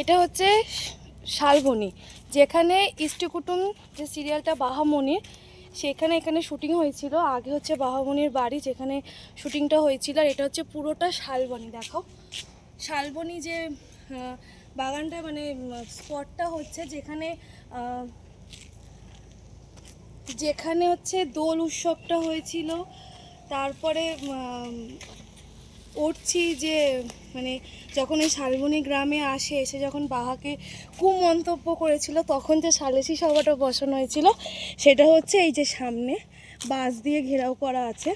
এটা হচ্ছে শালবনি, যেখানে ইষ্টকুটুম যে সিরিয়ালটা বাহামণির সেখানে এখানে শুটিং হয়েছিল। আগে হচ্ছে বাহামণির বাড়ি যেখানে শুটিংটা হয়েছিল, আর এটা হচ্ছে পুরোটা শালবনি, দেখো। শালবনি যে বাগানটা মানে স্পটটা হচ্ছে যেখানে যেখানে হচ্ছে দোল উৎসবটা হয়েছিল। তারপরে উঠছি যে মানে যখন এই শালবনি গ্রামে আসে, এসে যখন বাহাকে কুমন্তব্য করেছিল, তখন যে সালেসি সভাটা বসানো হয়েছিল, সেটা হচ্ছে এই যে সামনে বাঁশ দিয়ে ঘেরাও করা আছে।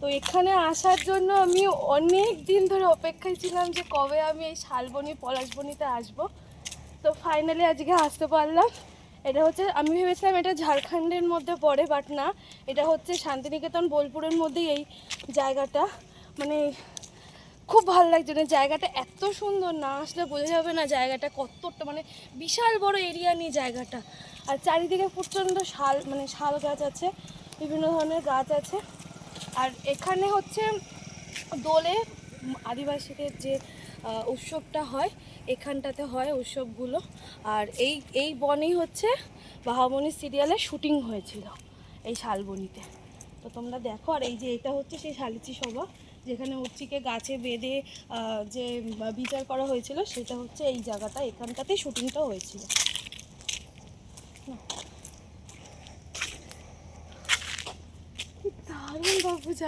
তো এখানে আসার জন্য আমি অনেক দিন ধরে অপেক্ষায় ছিলাম যে কবে আমি এই শালবনি, পলাশবনিতে আসব। তো ফাইনালি আজকে আসতে পারলাম। এটা হচ্ছে, আমি ভেবেছিলাম এটা ঝাড়খণ্ডের মধ্যে পড়ে বাট না, এটা হচ্ছে শান্তিনিকেতন, বোলপুরের মধ্যেই এই জায়গাটা। মানে খুব ভালো লাগছে না জায়গাটা এত সুন্দর, না আসলে বোঝা যাবে না জায়গাটা কতটা মানে বিশাল বড় এরিয়া নিয়ে জায়গাটা। আর চারিদিকে প্রচণ্ড শাল মানে শাল গাছ আছে, বিভিন্ন ধরনের গাছ আছে। আর এখানে হচ্ছে দোলে আদিবাসীদের যে উৎসবটা হয়, এখানটাতে হয় উৎসবগুলো। আর এই এই বনেই হচ্ছে বাহামণি সিরিয়ালে শুটিং হয়েছিল এই শালবনিতে। তো তোমরা দেখো, আর এই যে এটা হচ্ছে সেই শালিচি সভা। যেখানে উচ্চিকে গাছে বেঁধে যে বিচার করা হয়েছিল, সেটা হচ্ছে এই জায়গাটা। এখানটাতেই শুটিংটা হয়েছিল। দারুণ বাবু